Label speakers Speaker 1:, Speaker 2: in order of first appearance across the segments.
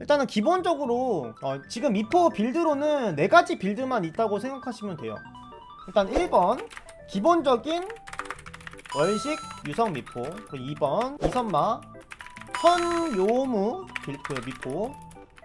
Speaker 1: 일단은 기본적으로 어, 지금 미포 빌드로는 네 가지 빌드만 있다고 생각하시면 돼요. 일단 1번 기본적인 월식 유성 미포 그리고 2번 이선마 선요무 빌- 그 미포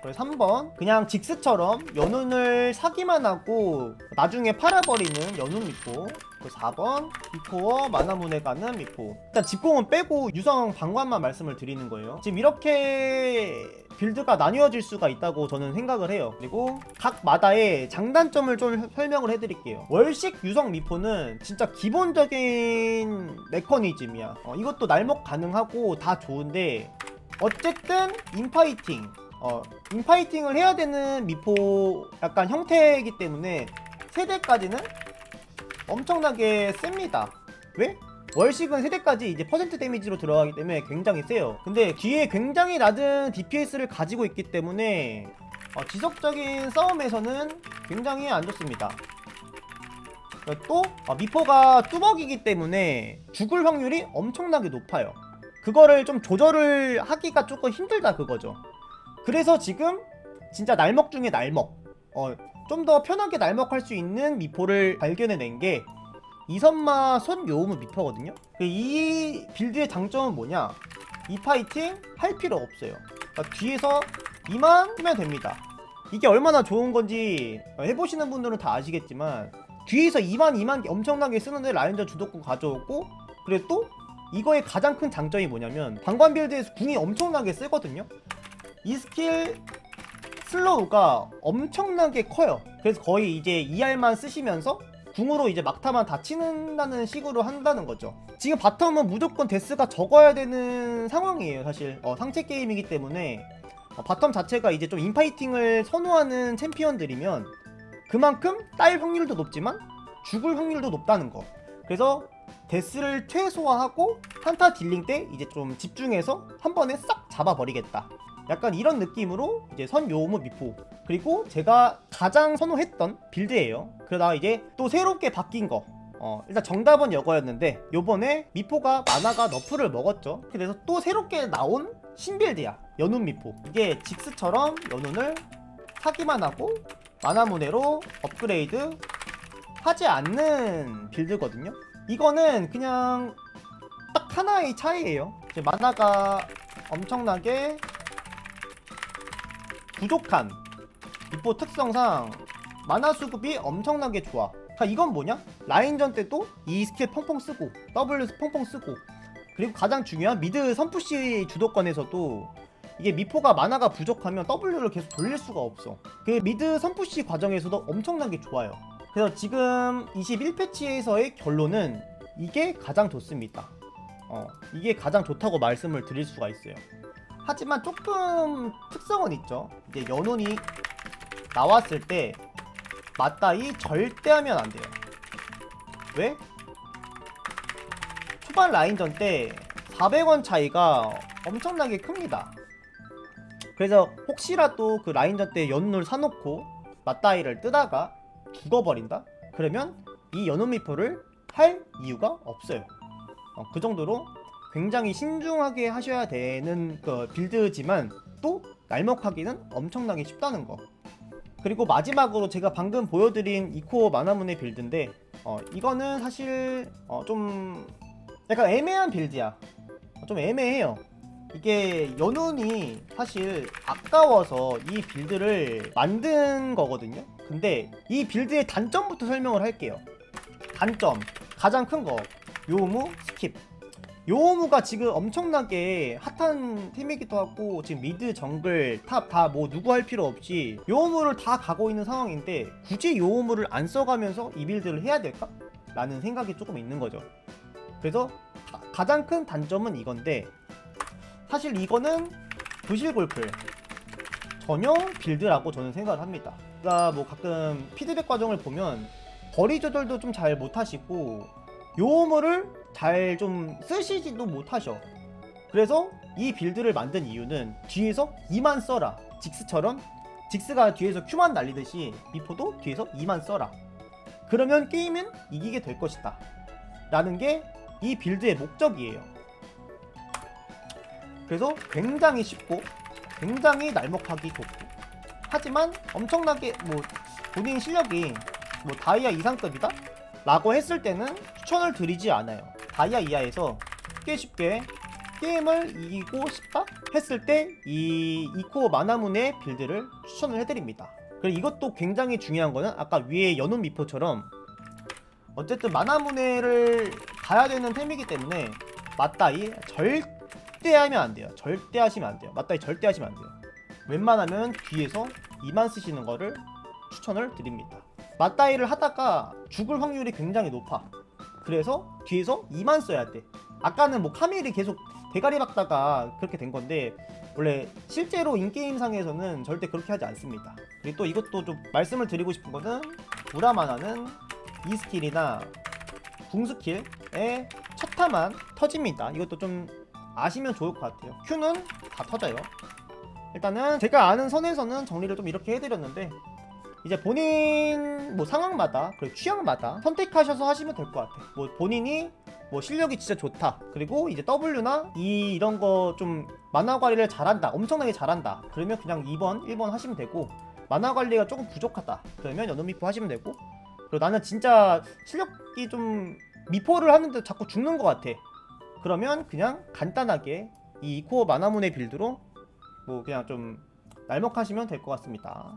Speaker 1: 그리고 3번. 그냥 직스처럼 연운을 사기만 하고 나중에 팔아버리는 연운 미포. 그리고 4번. 미포어 만화문에 가는 미포. 일단 집공은 빼고 유성 방관만 말씀을 드리는 거예요. 지금 이렇게 빌드가 나뉘어질 수가 있다고 저는 생각을 해요. 그리고 각 마다의 장단점을 좀 설명을 해드릴게요. 월식 유성 미포는 진짜 기본적인 메커니즘이야. 어, 이것도 날먹 가능하고 다 좋은데 어쨌든 인파이팅 어, 인파이팅을 해야 되는 미포 약간 형태이기 때문에 세대까지는 엄청나게 셉니다. 왜? 월식은 세대까지 이제 퍼센트 데미지로 들어가기 때문에 굉장히 세요. 근데 뒤에 굉장히 낮은 DPS를 가지고 있기 때문에 어, 지속적인 싸움에서는 굉장히 안 좋습니다. 또 어, 미포가 뚜벅이기 때문에 죽을 확률이 엄청나게 높아요. 그거를 좀 조절을 하기가 조금 힘들다 그거죠. 그래서 지금 진짜 날먹 중에 날먹 어, 좀 더 편하게 날먹할 수 있는 미포를 발견해낸 게 이선마 손 요우무 미포거든요. 그이 빌드의 장점은 뭐냐? 이 파이팅 할 필요 없어요. 그러니까 뒤에서 이만 하면 됩니다. 이게 얼마나 좋은 건지 해보시는 분들은 다 아시겠지만 뒤에서 2만 2만 엄청나게 쓰는데 라인전 주도권 가져오고 그리고 또 이거의 가장 큰 장점이 뭐냐면 방관 빌드에서 궁이 엄청나게 세거든요. 이 스킬 슬로우가 엄청나게 커요. 그래서 거의 이제 2R만 쓰시면서 궁으로 이제 막타만 다 치는다는 식으로 한다는 거죠. 지금 바텀은 무조건 데스가 적어야 되는 상황이에요, 사실. 어, 상체 게임이기 때문에 어, 바텀 자체가 이제 좀 인파이팅을 선호하는 챔피언들이면 그만큼 딸 확률도 높지만 죽을 확률도 높다는 거. 그래서 데스를 최소화하고 한타 딜링 때 이제 좀 집중해서 한 번에 싹 잡아버리겠다. 약간 이런 느낌으로 이제 선 요무 미포 그리고 제가 가장 선호했던 빌드예요. 그러다가 이제 또 새롭게 바뀐 거. 어, 일단 정답은 이거였는데 요번에 미포가 만화가 너프를 먹었죠. 그래서 또 새롭게 나온 신빌드야. 연운 미포. 이게 직스처럼 연운을 사기만 하고 만화 문해로 업그레이드 하지 않는 빌드거든요. 이거는 그냥 딱 하나의 차이예요. 이제 만화가 엄청나게 부족한 미포 특성상 만화 수급이 엄청나게 좋아. 자, 이건 뭐냐? 라인전 때도 이 스킬 펑펑 쓰고 W 펑펑 쓰고 그리고 가장 중요한 미드 선푸시 주도권에서도 이게 미포가 만화가 부족하면 W를 계속 돌릴 수가 없어. 그 미드 선푸시 과정에서도 엄청나게 좋아요. 그래서 지금 21패치에서의 결론은 이게 가장 좋습니다. 어, 이게 가장 좋다고 말씀을 드릴 수가 있어요. 하지만 조금 특성은 있죠. 이제 연운이 나왔을 때 맞다이 절대 하면 안 돼요. 왜? 초반 라인전 때 400원 차이가 엄청나게 큽니다. 그래서 혹시라도 그 라인전 때 연운을 사놓고 맞다이를 뜨다가 죽어버린다? 그러면 이 연운 미포를 할 이유가 없어요. 어, 그 정도로 굉장히 신중하게 하셔야 되는 그 빌드지만 또 날먹하기는 엄청나게 쉽다는 거. 그리고 마지막으로 제가 방금 보여드린 이코어 만화문의 빌드인데 어, 이거는 사실 어, 좀 약간 애매한 빌드야. 어, 좀 애매해요. 이게 연운이 사실 아까워서 이 빌드를 만든 거거든요. 근데 이 빌드의 단점부터 설명을 할게요. 단점 가장 큰거 요무 스킵. 요무가 지금 엄청나게 핫한 팀이기도 하고 지금 미드 정글 탑 다 뭐 누구 할 필요 없이 요무를 다 가고 있는 상황인데 굳이 요무를 안 써가면서 이 빌드를 해야 될까? 라는 생각이 조금 있는 거죠 그래서 가- 가장 큰 단점은 이건데 사실 이거는 부실 골프 전용 빌드라고 저는 생각을 합니다 그러니까 뭐 가끔 피드백 과정을 보면 거리 조절도 좀 잘 못하시고 요무를 잘 좀 쓰시지도 못하셔. 그래서 이 빌드를 만든 이유는 뒤에서 2만 써라. 직스처럼 직스가 뒤에서 Q만 날리듯이 미포도 뒤에서 2만 써라. 그러면 게임은 이기게 될 것이다. 라는 게 이 빌드의 목적이에요. 그래서 굉장히 쉽고 굉장히 날먹하기 좋고 하지만 엄청나게 뭐 본인 실력이 뭐 다이아 이상급이다? 라고 했을 때는 추천을 드리지 않아요 다이아 이하에서 쉽게 쉽게 게임을 이기고 싶다? 했을 때 이 이코어 마나문의 빌드를 추천을 해드립니다 그리고 이것도 굉장히 중요한 거는 아까 위에 연운 미포처럼 어쨌든 마나문해를 가야 되는 템이기 때문에 맞다이 절대 하면 안 돼요. 절대 하시면 안 돼요. 맞다이 절대 하시면 안 돼요. 웬만하면 뒤에서 2만 쓰시는 거를 추천을 드립니다. 맞다이를 하다가 죽을 확률이 굉장히 높아. 그래서 뒤에서 2만 써야 돼. 아까는 뭐 카밀이 계속 대가리 박다가 그렇게 된 건데 원래 실제로 인게임상에서는 절대 그렇게 하지 않습니다. 그리고 또 이것도 좀 말씀을 드리고 싶은 거는 우라마나는 이 스킬이나 궁 스킬의 첫 타만 터집니다. 이것도 좀 아시면 좋을 것 같아요. Q는 다 터져요. 일단은 제가 아는 선에서는 정리를 좀 이렇게 해드렸는데 이제 본인 뭐 상황마다 그리고 취향마다 선택하셔서 하시면 될 것 같아요. 뭐 본인이 뭐 실력이 진짜 좋다. 그리고 이제 W나 이 이런 거 좀 만화 관리를 잘한다. 엄청나게 잘한다. 그러면 그냥 2번, 1번 하시면 되고 만화 관리가 조금 부족하다. 그러면 연음미포 하시면 되고 그리고 나는 진짜 실력이 좀 미포를 하는데 자꾸 죽는 것 같아. 그러면 그냥 간단하게 이 이코어 마나문의 빌드로 뭐 그냥 좀 날먹하시면 될 것 같습니다.